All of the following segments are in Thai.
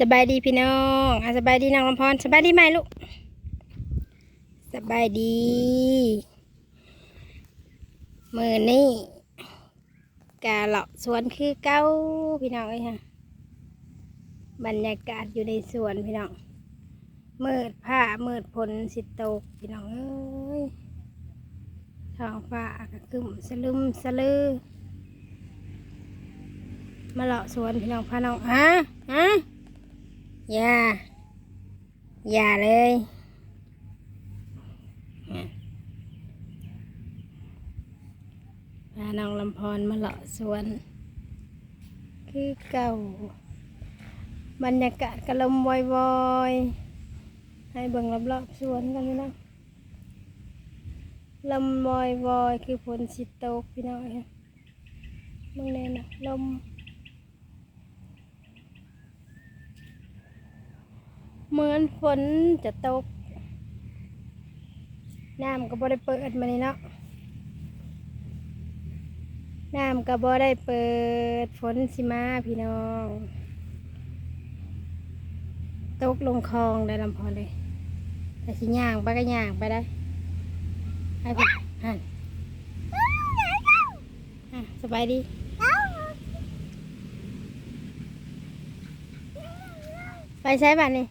สบายดีพี่น้องอะสบายดีน้องลำพรสบายดีไหมลูกสบายดีมือนี่กาเลาะสวนคือเก้าพี่น้องเอ้ยค่ะบรรยากาศอยู่ในสวนพี่น้องมืดผ้ามืดผลสิตกพี่น้องเอ้ยท้องฟ้าก็ครึมสลึมสลือมาเลาะสวนพี่น้องพาน้องฮะฮะ อย่า อย่าเลยฮะพาน้องลำพรมาเลาะสวน คือเก่า บรรยากาศกระลมวอยๆ ให้เบิ่งรอบๆสวนกันพี่น้องลมวอยๆ คือฝนสิตกพี่น้องเอ้ยเบิ่งแน่นะลม เหมือนฝนจะตก น้ำก็บ่ได้เปิดมานี่เนาะ น้ำก็บ่ได้เปิด ฝนสิมาพี่น้อง ตกลงคลองได้ลำพอเลย แต่สิย่างไปก็ย่างไปได้ไปพี่หันสบายดีไปใช้บัตรนี่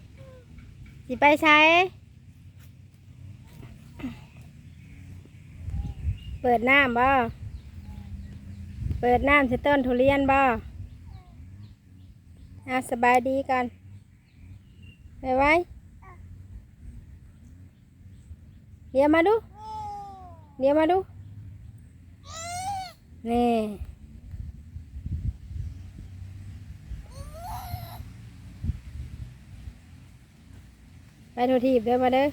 สิไปใช้ เปิดน้ำบ่ เปิดน้ำส่ต้นทุเรียนบ่อะสบายดีกันไปไว้เดี๋ยวมาดู เดี๋ยวมาดู นี่ ไป โทรทีบเด้อมาเด้อ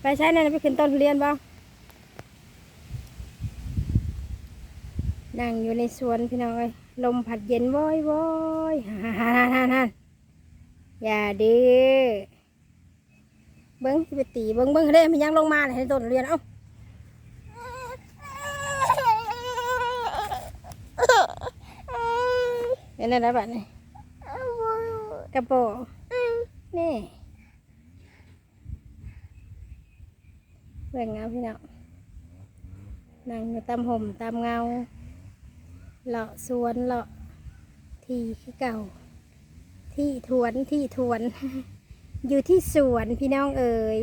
ไปใช้นั่นไปขึ้นต้นทุเรียนบ่นั่งอยู่ในสวนพี่น้องเอ้ยลมผัดเย็นว้อยว้อยฮ่าฮ่าฮ่าฮ่าอย่าดื้อเบิ้งสิไปตีเบิ้งเบิ้งเด้มันยังลงมาเลยให้ต้นเรียนเอ้าเป็นอะไรบ้านี่กระโปรงนี่ เบิ่งเอาพี่น้องนั่งอยู่ตามห่มตามเงาเลาะสวนเลาะที่คือเก่า ที่ทวนที่ทวน อยู่ที่สวนพี่น้องเอ๋ย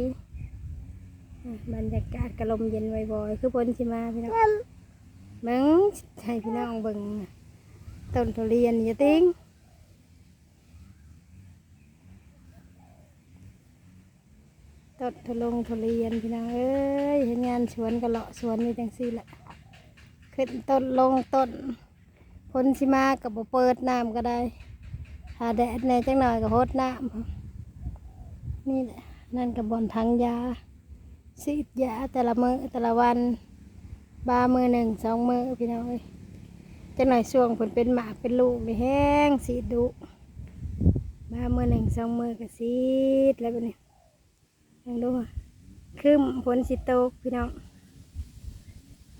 อะบรรยากาศกระลมเย็นบ่อยๆคือพ้นสิมาพี่น้องมึงให้พี่น้องเบิ่งต้นทุเรียนอย่าติ้ง ต้นทุลงทุเรียนพี่น้องเอ้ยเห็นงานสวนก็เลาะสวนนี่จังซี่แหละขึ้นต้นลงต้นพ้นสิมากับบ่เปิดน้ำก็ได้ หาแดดแหน่จังหน่อยก็โหดน้ำนี่แหละนั่นกับบอนทังยาสีดยาแต่ละมือแต่ละวันบามือหนึ่งสองมือพี่น้องเอ้ยจังหน่อยช่วงผลเป็นหมากเป็นลูกนี่แห้งสีดุบามือหนึ่งสองมือก็สีดแล้วแบบนี้ยัง ดูคืมฝนสิตกพี่น้อง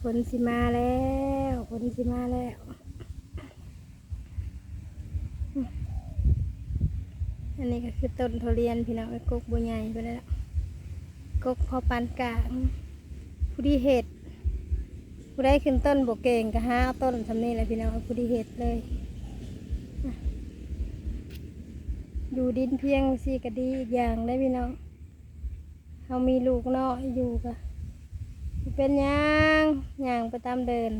ฝนสิมาแล้วฝนสิมาแล้วอันนี้ก็คือต้นทุเรียนพี่น้องไอ้กกบัวใหญ่ไปแล้วกกพอปานกลางผู้ดีเห็ดผู้ได้ขึ้นต้นบกเก่งก็ห้าต้นทำนี่แหละพี่น้องเอาผู้ดีเห็ดเลยอยู่ดินเพียงสี่ก็ดีอีกอย่างได้พี่น้อง เขามีลูกเน้อยอยู่กะเป็นยางยางไปตามเดิน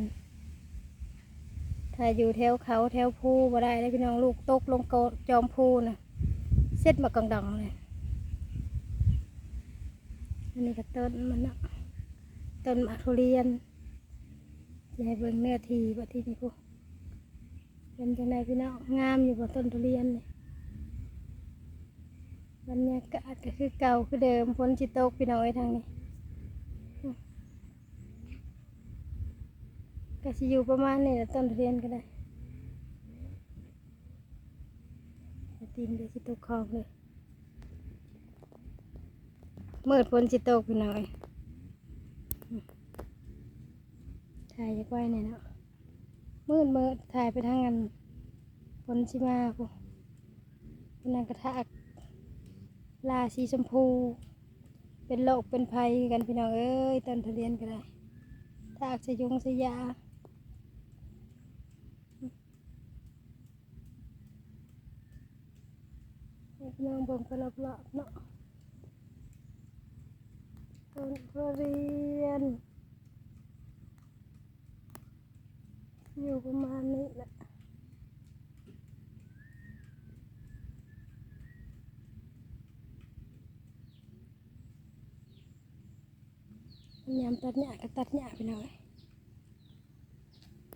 ถ้าอยู่แถวเขาแถวภูบ่ได้เลยพี่น้องลูกตกลงโกจอมภูนะเซ็ตมากองดองเลยอันนี้ก็ต้นมันเนาะต้นมะทุเรียนยายเบิ่งเนื้อทีบ่ที่นี่พูเป็นจังไดพี่น้องงามอยู่บ่ต้นทุเรียนนี่ บรรยากาศก็คือเก่าคือเดิมฝนจิตกพี่น้อยทางนี้ก็สิอยู่ประมาณนี้แหละต้นเรียนก็ได้ตีนก็สิตกคลองเลยเมืดฝนจิตกพี่น้อยถ่ายจะไว้เนี่ยเนาะมืดมืดถ่ายไปทางกันฝนชิมาพวกเป็นนางกระทาก ลาสีชมพู เป็นโรคเป็นภัยกันพี่น้องเอ้ยต้นทุเรียนก็ได้ทากสยงสยาพี่น้องเบิ่งไปรอบๆเนาะต้นทุเรียน อยู่ประมาณนี้แหละ ยามตัดหญ้าก็ตัดหญ้าไปหน่อย